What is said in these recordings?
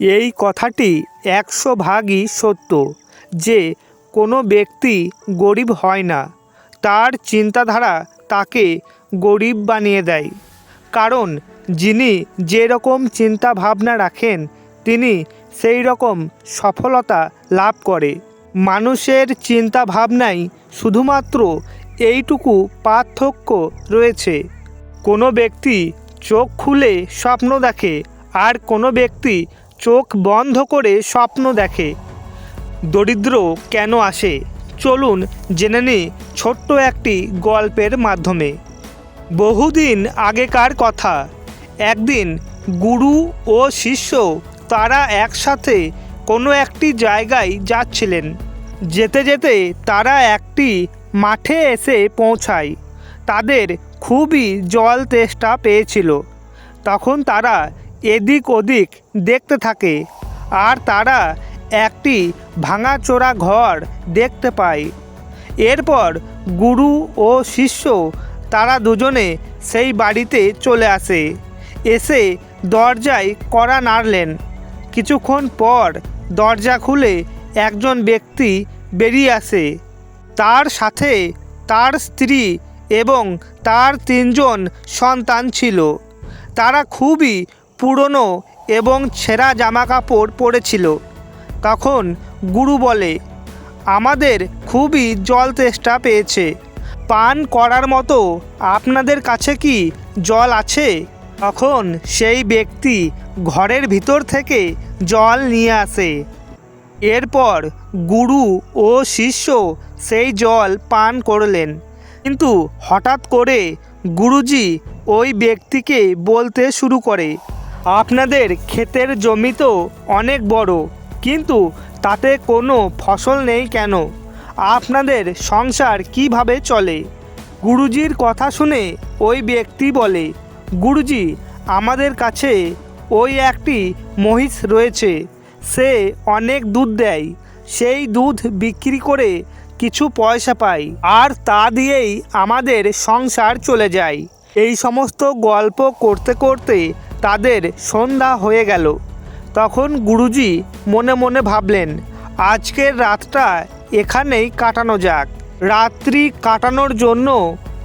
এই কথাটি একশো ভাগই সত্য যে কোনো ব্যক্তি গরিব হয় না। তার চিন্তাধারা তাকে গরিব বানিয়ে দেয়। কারণ যিনি যেরকম চিন্তা ভাবনা রাখেন, তিনি সেই রকম সফলতা লাভ করে। মানুষের চিন্তা ভাবনায় শুধুমাত্র এইটুকু পার্থক্য রয়েছে। কোনো ব্যক্তি চোখ খুলে স্বপ্ন দেখে আর কোনো ব্যক্তি চোখ বন্ধ করে স্বপ্ন দেখে। দরিদ্র কেন আসে? চলুন জেনে নিই ছোট্ট একটি গল্পের মাধ্যমে। বহুদিন আগেকার কথা, একদিন গুরু ও শিষ্য তারা একসাথে কোনো একটি জায়গায় যাচ্ছিলেন। যেতে যেতে তারা একটি মাঠে এসে পৌঁছায়। তাদের খুবই জল তেষ্টা পেয়েছিল। তখন তারা এদিক ওদিক দেখতে থাকে। আর তারা একটি ভাঙাচোরা ঘর দেখতে পায়। এরপর গুরু ও শিষ্য তারা দুজনে সেই বাড়িতে চলে আসে। এসে দরজায় কড়া নাড়লেন। কিছুক্ষণ পর দরজা খুলে একজন ব্যক্তি বেরিয়ে আসে। তার সাথে তার স্ত্রী এবং তার তিনজন সন্তান ছিল। তারা খুবই পুরনো এবং ছেঁড়া জামাকাপড় পরেছিল। তখন গুরু বলে, আমাদের খুবই জল তেষ্টা পেয়েছে। পান করার মতো আপনাদের কাছে কি জল আছে? তখন সেই ব্যক্তি ঘরের ভিতর থেকে জল নিয়ে আসে। এরপর গুরু ও শিষ্য সেই জল পান করলেন। কিন্তু হঠাৎ করে গুরুজি ওই ব্যক্তিকে বলতে শুরু করে। আপনাদের ক্ষেতের জমি তো অনেক বড়, কিন্তু তাতে কোনো ফসল নেই কেন? আপনাদের সংসার কীভাবে চলে? গুরুজির কথা শুনে ওই ব্যক্তি বলে, গুরুজি, আমাদের কাছে ওই একটি মহিষ রয়েছে। সে অনেক দুধ দেয়। সেই দুধ বিক্রি করে কিছু পয়সা পাই আর তা দিয়েই আমাদের সংসার চলে যায়। এই সমস্ত গল্প করতে করতে তাদের সন্ধ্যা হয়ে গেল। তখন গুরুজি মনে মনে ভাবলেন, আজকের রাতটা এখানেই কাটানো যাক। রাত্রি কাটানোর জন্য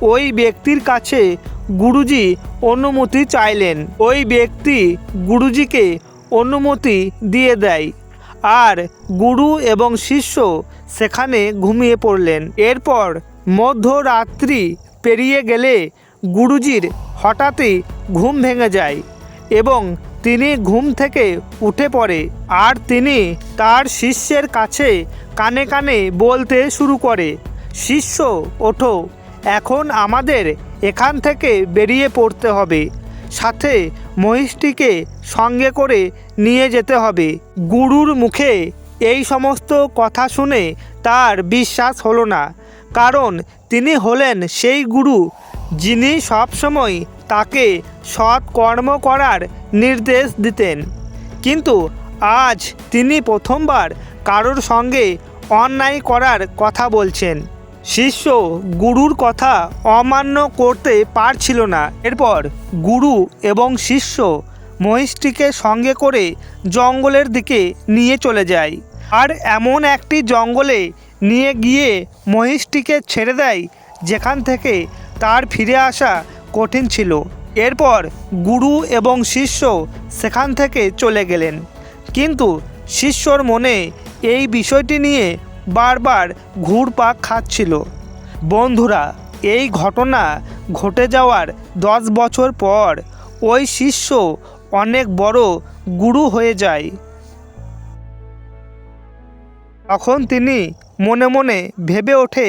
ওই ব্যক্তির কাছে গুরুজি অনুমতি চাইলেন। ওই ব্যক্তি গুরুজিকে অনুমতি দিয়ে দেয় আর গুরু এবং শিষ্য সেখানে ঘুমিয়ে পড়লেন। এরপর মধ্যরাত্রি পেরিয়ে গেলে গুরুজির হঠাৎই ঘুম ভেঙে যায়। এবং তিনি ঘুম থেকে উঠে পড়ে, আর তিনি তার শিষ্যের কাছে কানে কানে বলতে শুরু করে, শিষ্য, ওঠো, এখন আমাদের এখান থেকে বেরিয়ে পড়তে হবে। সাথে মহিষটিকে সঙ্গে করে নিয়ে যেতে হবে। গুরুর মুখে এই সমস্ত কথা শুনে তার বিশ্বাস হলো না, কারণ তিনি হলেন সেই গুরু, যিনি সবসময় তাকে সৎ কর্ম করার নির্দেশ দিতেন। কিন্তু আজ তিনি প্রথমবার কারোর সঙ্গে অন্যায় করার কথা বলছেন। শিষ্য গুরুর কথা অমান্য করতে পারছিল না। এরপর গুরু এবং শিষ্য মহিষটিকে সঙ্গে করে জঙ্গলের দিকে নিয়ে চলে যায়। আর এমন একটি জঙ্গলে নিয়ে গিয়ে মহিষটিকে ছেড়ে দেয়, যেখান থেকে তার ফিরে আসা কঠিন ছিল। এরপর গুরু এবং শিষ্য সেখান থেকে চলে গেলেন। কিন্তু শিষ্যর মনে এই বিষয়টি নিয়ে বারবার ঘুরপাক খাচ্ছিল। বন্ধুরা, এই ঘটনা ঘটে যাওয়ার দশ বছর পর ওই শিষ্য অনেক বড় গুরু হয়ে যায়। তখন তিনি মনে মনে ভেবে ওঠে,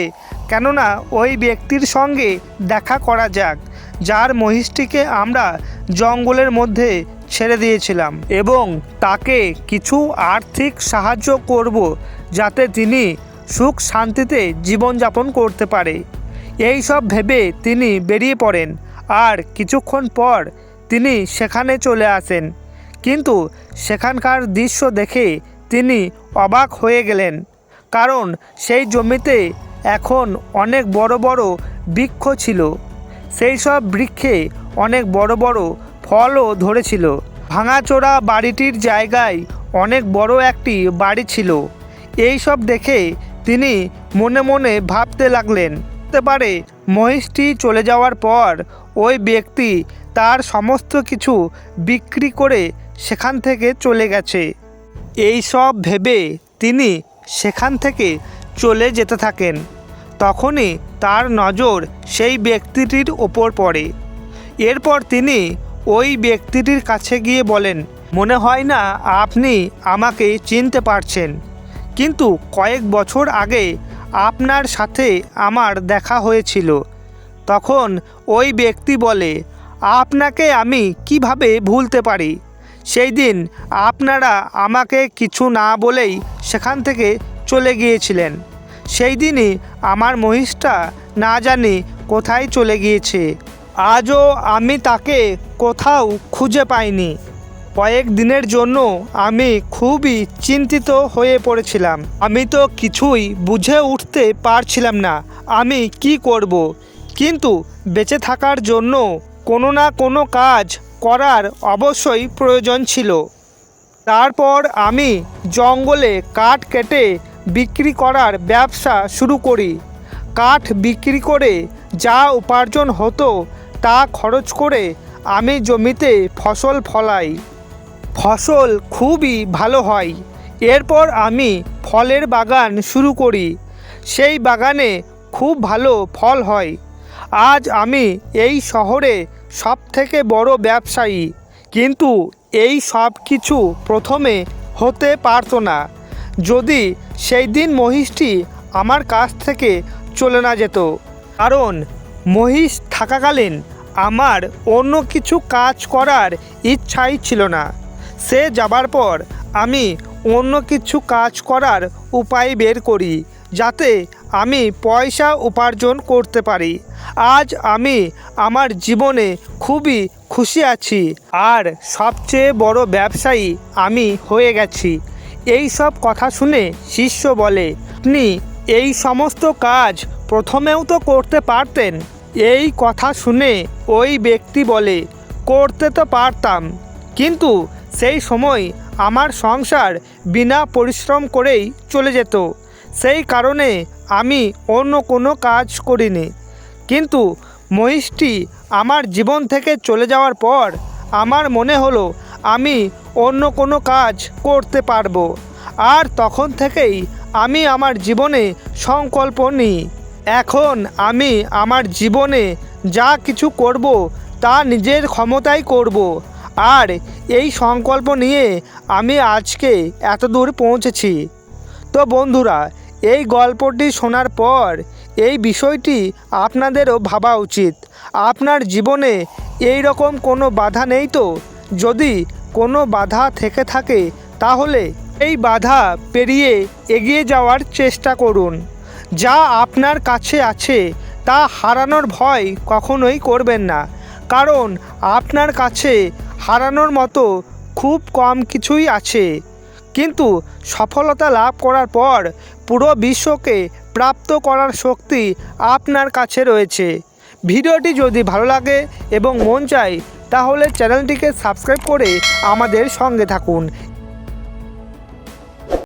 কেননা ওই ব্যক্তির সঙ্গে দেখা করা যাক। যার মহিষটিকে আমরা জঙ্গলের মধ্যে ছেড়ে দিয়েছিলাম এবং তাকে কিছু আর্থিক সাহায্য করব যাতে তিনি সুখ শান্তিতে জীবনযাপন করতে পারে। এই সব ভেবে তিনি বেরিয়ে পড়েন আর কিছুক্ষণ পর তিনি সেখানে চলে আসেন। কিন্তু সেখানকার দৃশ্য দেখে তিনি অবাক হয়ে গেলেন, কারণ সেই জমিতে এখন অনেক বড় বড় বৃক্ষ ছিল। সেই সব বৃক্ষে অনেক বড় বড় ফলও ধরেছিল। ভাঙাচোরা বাড়িটির জায়গায় অনেক বড় একটি বাড়ি ছিল। এই সব দেখে তিনি মনে মনে ভাবতে লাগলেন। হতে পারে মহিষটি চলে যাওয়ার পর ওই ব্যক্তি তার সমস্ত কিছু বিক্রি করে সেখান থেকে চলে গেছে। এই সব ভেবে তিনি সেখান থেকে চলে যেতে থাকেন। তখনই তার নজর সেই ব্যক্তিটির ওপর পড়ে। এরপর তিনি ওই ব্যক্তিটির কাছে গিয়ে বলেন, মনে হয় না আপনি আমাকে চিনতে পারছেন। কিন্তু কয়েক বছর আগে আপনার সাথে আমার দেখা হয়েছিল। তখন ওই ব্যক্তি বলে, আপনাকে আমি কীভাবে ভুলতে পারি? সেই দিন আপনারা আমাকে কিছু না বলেই সেখান থেকে চলে গিয়েছিলেন। সেই দিনই আমার মহিষটা না জানি কোথায় চলে গিয়েছে। আজও আমি তাকে কোথাও খুঁজে পাইনি। কয়েক দিনের জন্য আমি খুবই চিন্তিত হয়ে পড়েছিলাম। আমি তো কিছুই বুঝে উঠতে পারছিলাম না, আমি কি করব। কিন্তু বেঁচে থাকার জন্য কোনো না কোনো কাজ করার অবশ্যই প্রয়োজন ছিল। তারপর আমি জঙ্গলে কাঠ কেটে বিক্রি করার ব্যবসা শুরু করি। কাঠ বিক্রি করে যা উপার্জন হতো তা খরচ করে আমি জমিতে ফসল ফলাই। ফসল খুবই ভালো হয়। এরপর আমি ফলের বাগান শুরু করি। সেই বাগানে খুব ভালো ফল হয়। আজ আমি এই শহরে সব থেকে বড় ব্যবসায়ী। কিন্তু এই সব কিছু প্রথমে হতে পারতো না। যদি সেই দিন মহিষটি আমার কাছ থেকে চলে না যেত। কারণ মহিষ থাকাকালীন আমার অন্য কিছু কাজ করার ইচ্ছাই ছিল না। সে যাবার পর আমি অন্য কিছু কাজ করার উপায় বের করি, যাতে আমি পয়সা উপার্জন করতে পারি। আজ আমি আমার জীবনে খুবই খুশি আছি, আর সবচেয়ে বড় ব্যবসায়ী আমি হয়ে গেছি। এই সব কথা শুনে শিষ্য বলে, আপনি এই সমস্ত কাজ প্রথমেও তো করতে পারতেন। এই কথা শুনে ওই ব্যক্তি বলে, করতে তো পারতাম, কিন্তু সেই সময় আমার সংসার বিনা পরিশ্রম করেই চলে যেত। সেই কারণে আমি অন্য কোনো কাজ করিনি। কিন্তু মহিষটি আমার জীবন থেকে চলে যাওয়ার পর আমার মনে হলো আমি অন্য কোনো কাজ করতে পারব। আর তখন থেকেই আমি আমার জীবনে সংকল্প নিই। এখন আমি আমার জীবনে যা কিছু করব তা নিজের ক্ষমতায় করব। আর এই সংকল্প নিয়ে আমি আজকে এত দূর পৌঁছেছি। তো বন্ধুরা, এই গল্পটি শোনার পর এই বিষয়টি আপনাদেরও ভাবা উচিত। আপনার জীবনে এই রকম কোনো বাধা নেই তো? যদি কোনো বাধা থেকে থাকে, তাহলে এই বাধা পেরিয়ে এগিয়ে যাওয়ার চেষ্টা করুন। যা আপনার কাছে আছে, তা হারানোর ভয় কখনোই করবেন না। কারণ আপনার কাছে হারানোর মতো খুব কম কিছুই আছে। কিন্তু সফলতা লাভ করার পর পুরো বিশ্বকে প্রাপ্ত করার শক্তি আপনার কাছে রয়েছে। ভিডিওটি যদি ভালো লাগে এবং মন চায় তাহলে চ্যানেলটিকে সাবস্ক্রাইব করে আমাদের সঙ্গে থাকুন।